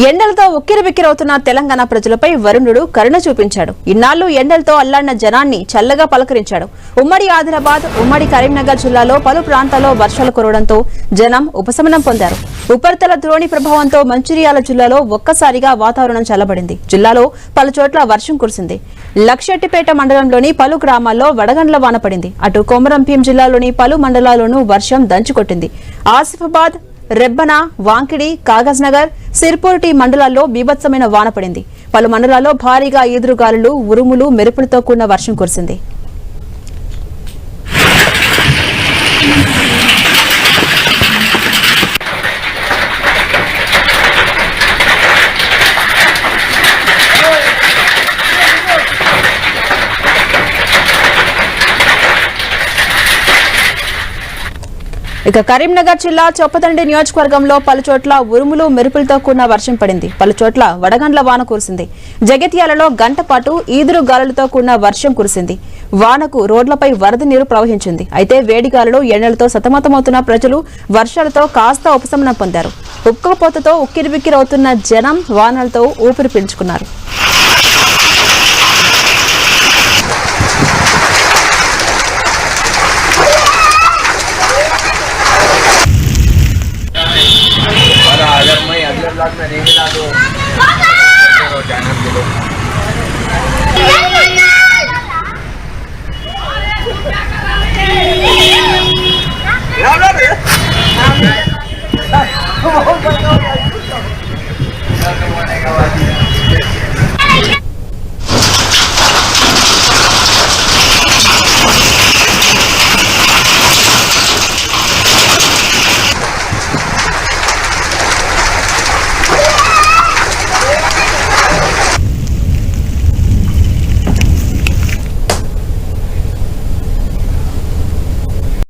ఎండలతో ఉక్కిరిబిక్కిరవుతున్న తెలంగాణ ప్రజలపై వరుణుడు కరుణ చూపించాడు. ఇన్నాళ్ళు ఎండలతో అల్లాడిన జనాన్ని చల్లగా పలకరించాడు. ఉమ్మడి ఆదిలాబాద్ ఉమ్మడి కరీంనగర్ జిల్లాలో పలు ప్రాంతాల్లో వర్షాలు కురవడంతో జనం ఉపశమనం పొందారు. ఉపరితల ద్రోణి ప్రభావంతో మంచిర్యాల జిల్లాలో ఒక్కసారిగా వాతావరణం చల్లబడింది. జిల్లాలో పలు చోట్ల వర్షం కురిసింది. లక్షెట్టిపేట మండలంలోని పలు గ్రామాల్లో వడగండ్ల వాన పడింది. అటు కొమరంభీం జిల్లాలోని పలు మండలాల్లోనూ వర్షం దంచుకొట్టింది. ఆసిఫాబాద్ రెబ్బన వాంకిడి కాగజ్ నగర్ సిర్పూర్టి మండలాల్లో బీభత్సమైన వాన పడింది. పలు మండలాల్లో భారీగా ఈదురుగాలులు ఉరుములు మెరుపులతో కూడిన వర్షం కురిసింది. ఇక కరీంనగర్ జిల్లా చొప్పదండి నియోజకవర్గంలో పలుచోట్ల ఉరుములు మెరుపులతో కూడిన వర్షం పడింది. పలుచోట్ల వడగండ్ల వాన కురిసింది. జగిత్యాలలో గంట పాటు ఈదురు గాలులతో కూడిన వర్షం కురిసింది. వానకు రోడ్లపై వరద నీరు ప్రవహించింది. అయితే వేడిగాలులు ఎండలతో సతమతమవుతున్న ప్రజలు వర్షాలతో కాస్త ఉపశమనం పొందారు. ఉక్కపోతతో ఉక్కిరిబిక్కిరవుతున్న జనం వానలతో ఊపిరి పీల్చుకున్నారు. ರೇಗಿಲಾದು ಡ್ಯಾನರ್ಗಳು ಯಾವ